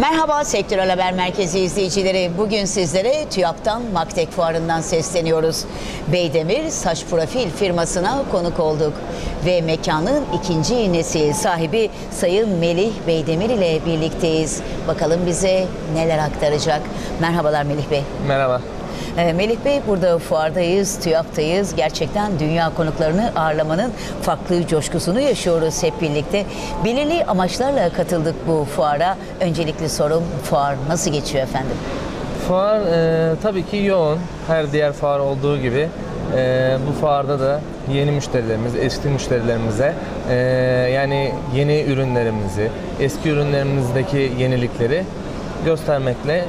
Merhaba Sektörel Haber Merkezi izleyicileri. Bugün sizlere TÜYAP'tan Maktek Fuarı'ndan sesleniyoruz. Beydemir Saç Profil firmasına konuk olduk. Ve mekanın ikinci nesil sahibi Sayın Melih Beydemir ile birlikteyiz. Bakalım bize neler aktaracak. Merhabalar Melih Bey. Merhaba. Ee, Melih Bey burada fuardayız, TÜYAP'tayız. Gerçekten dünya konuklarını ağırlamanın farklı coşkusunu yaşıyoruz hep birlikte. Belirli amaçlarla katıldık bu fuara. Öncelikli sorum fuar nasıl geçiyor efendim? Fuar e, tabii ki yoğun. Her diğer fuar olduğu gibi. E, bu fuarda da yeni müşterilerimiz, eski müşterilerimize e, yani yeni ürünlerimizi, eski ürünlerimizdeki yenilikleri göstermekle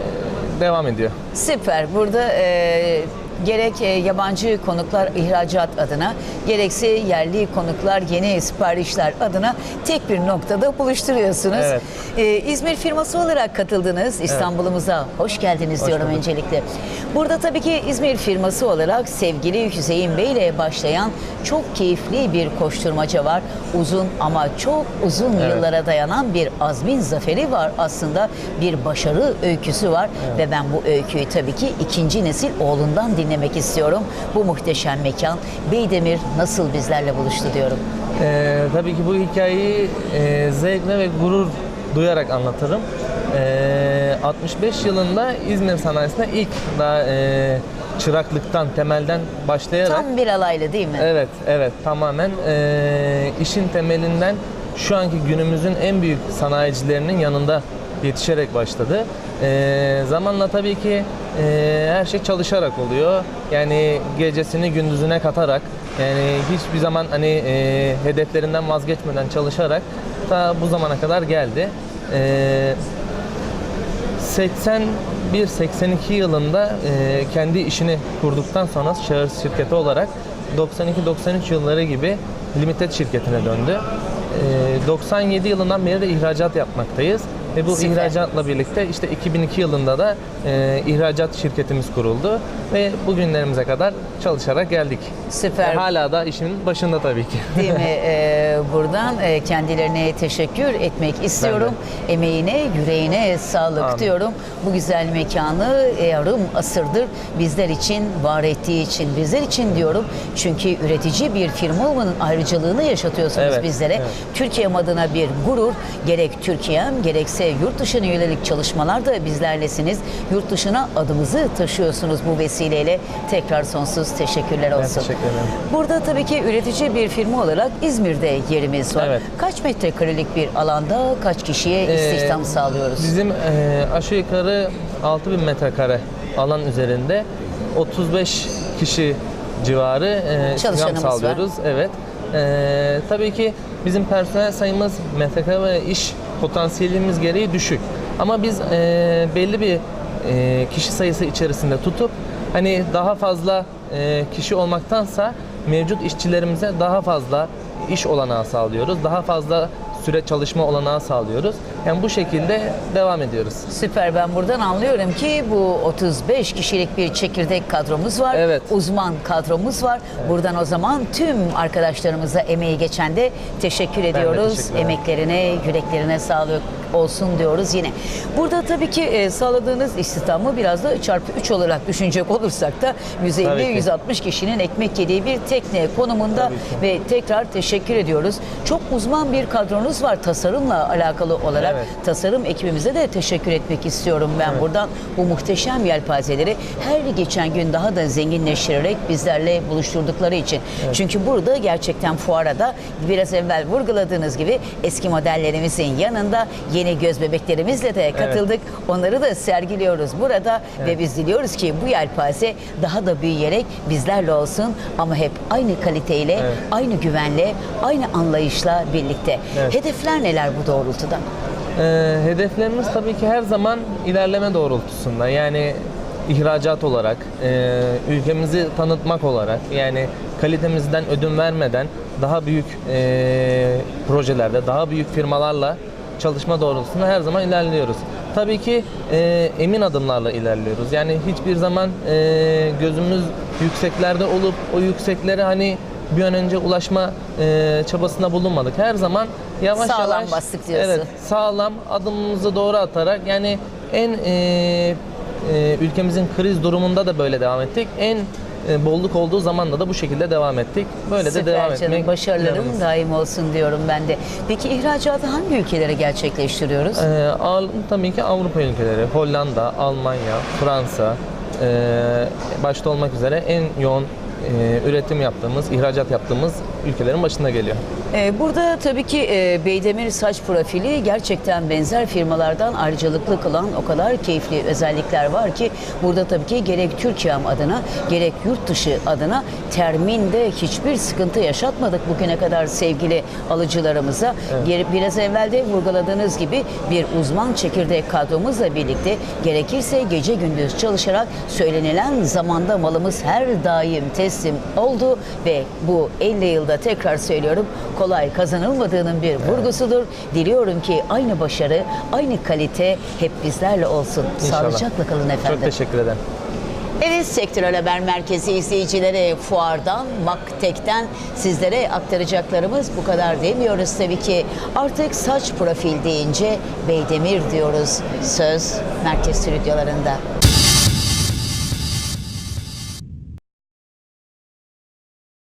devam ediyor. Süper. Burada e, gerek e, yabancı konuklar ihracat adına gerekse yerli konuklar yeni siparişler adına tek bir noktada buluşturuyorsunuz. Evet. E, İzmir firması olarak katıldınız İstanbul'umuza. Hoş geldiniz Hoş diyorum bulduk. öncelikle. Burada tabii ki İzmir firması olarak sevgili Hüseyin Bey ile başlayan çok keyifli bir koşturmaca var. Uzun ama çok uzun Evet. yıllara dayanan bir azmin zaferi var aslında. Bir başarı öyküsü var ve ben bu öyküyü tabii ki ikinci nesil oğlundan dinlemek istiyorum. Bu muhteşem mekan Beydemir nasıl bizlerle buluştu diyorum. E, tabii ki bu hikayeyi e, zevkle ve gurur duyarak anlatırım. E, 65 yılında İzmir sanayisinde ilk daha e, çıraklıktan, temelden başlayarak Tam bir alaylı değil mi? Evet, evet tamamen eee, işin temelinden şu anki günümüzün en büyük sanayicilerinin yanında yetişerek başladı. Eee, zamanla tabii ki eee, her şey çalışarak oluyor. Yani gecesini gündüzüne katarak yani hiçbir zaman hani eee, hedeflerinden vazgeçmeden çalışarak ta bu zamana kadar geldi. Eee 81-82 yılında e, kendi işini kurduktan sonra şahıs şirketi olarak 92-93 yılları gibi limited şirketine döndü. E, 97 yılından beri de ihracat yapmaktayız. Ve bu Süper. ihracatla birlikte işte 2002 yılında da e, ihracat şirketimiz kuruldu ve bugünlerimize kadar çalışarak geldik. Süper. E, hala da işin başında tabii ki. Değil mi? Ee, buradan e, kendilerine teşekkür etmek istiyorum. Emeğine, yüreğine sağlık Amin. diyorum. Bu güzel mekanı yarım asırdır bizler için var ettiği için, bizler için diyorum. Çünkü üretici bir firma olmanın ayrıcalığını yaşatıyorsunuz Evet, bizlere. evet. Türkiye'm adına bir gurur. Gerek Türkiye'm gerekse yurt dışına yönelik çalışmalar da bizlerlesiniz. Yurt dışına adımızı taşıyorsunuz bu vesileyle. Tekrar sonsuz teşekkürler Ben olsun. teşekkür ederim. Burada tabii ki üretici bir firma olarak İzmir'de yerimiz var. Evet. Kaç metrekarelik bir alanda kaç kişiye Ee, istihdam sağlıyoruz? Bizim e, aşağı yukarı 6000 metrekare alan üzerinde 35 kişi civarı e, istihdam Çalışanımız var. sağlıyoruz. Evet. E, tabii ki bizim personel sayımız metrekare ve iş potansiyelimiz gereği düşük. Ama biz e, belli bir e, kişi sayısı içerisinde tutup hani daha fazla e, kişi olmaktansa mevcut işçilerimize daha fazla iş olanağı sağlıyoruz. Daha fazla süre çalışma olanağı sağlıyoruz. Yani bu şekilde devam ediyoruz. Süper ben buradan anlıyorum ki bu 35 kişilik bir çekirdek kadromuz var. Evet. Uzman kadromuz var. Buradan o zaman tüm arkadaşlarımıza emeği geçen de teşekkür ediyoruz. teşekkür. Emeklerine, yüreklerine sağlık olsun diyoruz yine. Burada tabii ki e, sağladığınız istihdamı biraz da çarpı 3 olarak düşünecek olursak da Tabii ki. 150-160 kişinin ekmek yediği bir tekne konumunda ve tekrar teşekkür ediyoruz. Çok uzman bir kadronuz var tasarımla alakalı olarak. Evet. Tasarım ekibimize de teşekkür etmek istiyorum ben Evet. buradan. Bu muhteşem yelpazeleri her geçen gün daha da zenginleştirerek bizlerle buluşturdukları için. Çünkü burada gerçekten fuara da biraz evvel vurguladığınız gibi eski modellerimizin yanında yeni göz bebeklerimizle de katıldık. Onları da sergiliyoruz burada ve biz diliyoruz ki bu yelpaze daha da büyüyerek bizlerle olsun ama hep aynı kaliteyle, Evet. aynı güvenle, aynı anlayışla birlikte. Evet. Hedefler neler bu doğrultuda? Ee, hedeflerimiz tabii ki her zaman ilerleme doğrultusunda. Yani ihracat olarak, e, ülkemizi tanıtmak olarak, yani kalitemizden ödün vermeden daha büyük e, projelerde, daha büyük firmalarla çalışma doğrultusunda her zaman ilerliyoruz. Tabii ki e, emin adımlarla ilerliyoruz. Yani hiçbir zaman e, gözümüz yükseklerde olup o yükseklere hani bir an önce ulaşma e, çabasında bulunmadık. Her zaman yavaş Sağlam yavaş bastık diyorsun. Evet, sağlam adımımızı doğru atarak yani en e, e, ülkemizin kriz durumunda da böyle devam ettik. En e, bolluk olduğu zamanda da bu şekilde devam ettik. Böyle Süper de devam canım. etmek Başarıların planımız. daim olsun diyorum ben de. Peki ihracatı hangi ülkelere gerçekleştiriyoruz? Ee, ağırlıklı tabii ki Avrupa ülkeleri, Hollanda, Almanya, Fransa e, başta olmak üzere en yoğun e, üretim yaptığımız, ihracat yaptığımız ülkelerin başında geliyor. Ee, burada tabii ki e, Beydemir saç profili gerçekten benzer firmalardan ayrıcalıklı kılan o kadar keyifli özellikler var ki burada tabii ki gerek Türkiye'm adına gerek yurt dışı adına terminde hiçbir sıkıntı yaşatmadık bugüne kadar sevgili alıcılarımıza. Geri- Biraz evvel de vurguladığınız gibi bir uzman çekirdek kadromuzla birlikte gerekirse gece gündüz çalışarak söylenilen zamanda malımız her daim teslim oldu ve bu 50 yılda tekrar söylüyorum kolay kazanılmadığının bir vurgusudur. Diliyorum ki aynı başarı, aynı kalite hep bizlerle olsun. İnşallah. Sağlıcakla kalın efendim. Çok teşekkür ederim. Evet Sektörel Haber Merkezi izleyicileri fuardan, Maktek'ten sizlere aktaracaklarımız bu kadar demiyoruz tabii ki. Artık saç profil deyince Beydemir diyoruz. Söz Merkez Stüdyolarında.